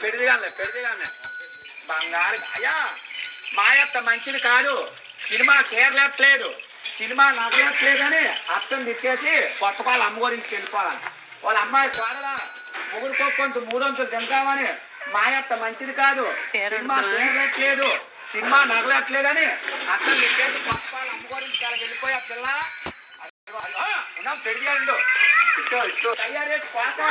పెడదాంలే పెడితేగానే బంగారు అయ్యా మాయత్త మంచిది కాదు. సినిమా చేరలేట్లేదు సినిమా నగలేట్లేదని అర్థం తిట్టేసి కొత్త వాళ్ళ అమ్మ గురించి వెళ్ళిపోవాలని వాళ్ళ అమ్మాయి కోడలా ముగుడుకో కొంచెం మూడొంతులు తింటామని మాయత్త మంచిది కాదు. సినిమా చేరలేట్లేదు సినిమా నగలేట్లేదని అర్థం తిట్టేసి కొత్త వాళ్ళ అమ్మ గురించి చాలా వెళ్ళిపోయా పిల్ల. పెరిగాడు ఇష్టో ఇష్టో తయారేసి పోతా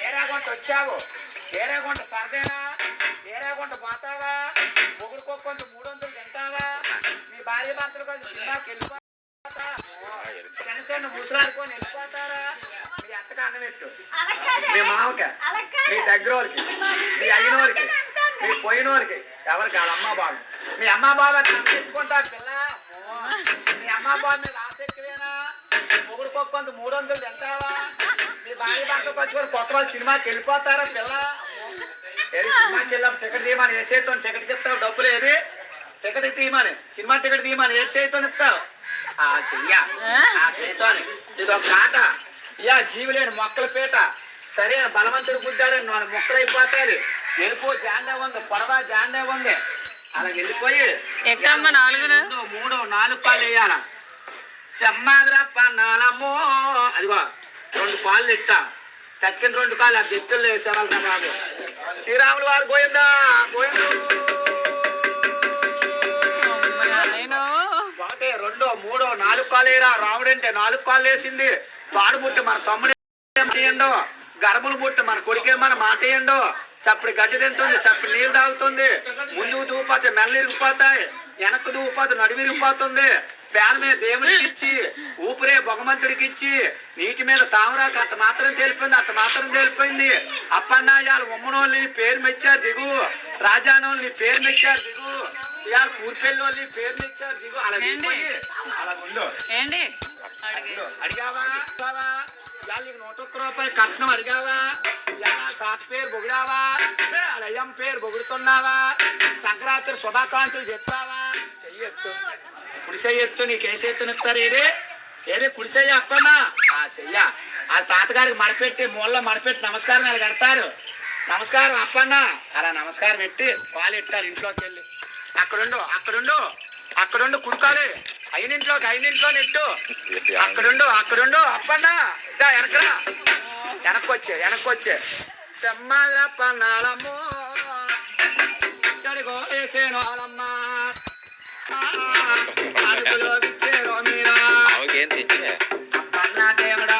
ఏరేగుంట వచ్చావు ఏరేగుంట సరదేనా ఏరేగుంట పోతావా ముగ్గురు కొంత మూడు వందలు తింటావా మీ భార్య భర్తలు కొంచెం సినిమాకి వెళ్ళిపోతా చిన్న చిన్న ముసలాడుకొని వెళ్ళిపోతారా మీ అత్తగా అన్నట్టు మీ మామకి? మీ దగ్గర వాళ్ళకి మీ అయిన వాళ్ళకి మీ పోయిన వాళ్ళకి ఎవరికి? వాళ్ళ అమ్మ బాబు. మీ అమ్మ బాబు తెచ్చుకుంటా పిల్ల. మీ అమ్మ బాబు మీద ఆసక్తివేనా మొగుడు కొంత మూడు వందలు తింటావా? మీ భార్య భర్తకు వచ్చుకొని కొత్త వాళ్ళు సినిమాకి వెళ్ళిపోతారా పిల్ల? ఏది సినిమాకి వెళ్ళాం టికెట్ తీయమని ఏ చేతితో టికెట్ ఇస్తావు? డబ్బులు ఏది టికెట్ తీయమని. సినిమా టికెట్ తీయమని ఏ చేతితో ఇస్తావు? ఆ చెయ్య. ఆ చేతితో ఇది ఒక మాట ఇయా జీవులేని మొక్కల పీట. సరే బలవంతుడు గుద్దాడు మన మొక్కలు అయిపోతాయి ఎరుపు జాండే ఉంది పొడవ జాండే ఉంది. అలా వెళ్ళిపోయి ఎక్కడమ్మా నాలుగును? రెండు, మూడు నాలుగు పాలు వేయాల. సెమ్మాగ్రా పన్నాలమ్మో అదిగో రెండు పాలు ఇట్టా తక్కిన రెండు కాళ్ళు ఆ దిత్తుల్లో వేసేవాళ్ళు బాబు. శ్రీరాములు వారు పోయిందా ఒకటి రెండు మూడు నాలుగు కాళ్ళు వేయరా. రాముడు అంటే నాలుగు కాళ్ళు వేసింది. వాడు పుట్టి మన తమ్ముడు మాటేయండు గర్భులు పుట్టి మన కొడుకే మన మాటేయండు సప్పుడు గడ్డి తింటుంది సప్పుడు నీళ్ళు తాగుతుంది. ముందుకు దూపోతే మెల్ల ఇరిగిపోతాయి వెనక్కు దూపోతే నడుము ఇరిగిపోతుంది పేన మీద దేవుడికి ఇచ్చి ఊపిరే భగవంతుడికి ఇచ్చి నీటి మీద తామరాకు అట్ట మాత్రం తేలిపోయింది అట్ట మాత్రం తేలిపోయింది. అప్పన్నాయాలు ఉమ్మనోళ్ళని పేరు మెచ్చారు దిగు. రాజానోళ్ళని పేరు మెచ్చారు దిగు. ఇవాళ కూర్పెళ్ళోళ్ళని పేరు మెచ్చారు దిగు. అలా దిగిపోయి అలా ఉండు. ఏంటి? అడిగావా? ఇవాళ నీకు నూట ఒక్క రూపాయి కట్నం అడిగావా? తాత పేరు బొగుడావా అలయం పేరు బొగుడుతున్నావా సంక్రాంతి శుభాకాంక్షలు చెప్పావా చెయ్యొత్తు. కుడి చెయ్యొత్తు నీకు ఏ చేత్తుని ఇస్తారు ఏది? కుడి చెయ్య ఆ చెయ్య. వాళ్ళ తాతగారికి మడపెట్టి మూల మడపెట్టి నమస్కారం వాళ్ళు కడతారు. నమస్కారం అప్పన్న. అలా నమస్కారం పెట్టి పాలు ఎట్టారు ఇంట్లోకి వెళ్ళి. అక్కడుండు అక్కడుండు అక్కడుండు కుడుకాలి. అయినింట్లోకి అయినింట్లో నెట్టు అక్కడుండు అక్కడుండు అప్పన్న. ఇదా వెనకరా వెనక్కి వచ్చే సెమ్మగా పన్నాలమ్మో. ఇక్కడికో వేసేను ఆ, అడుగులో విచ్చేరో మీరా. దేవుడా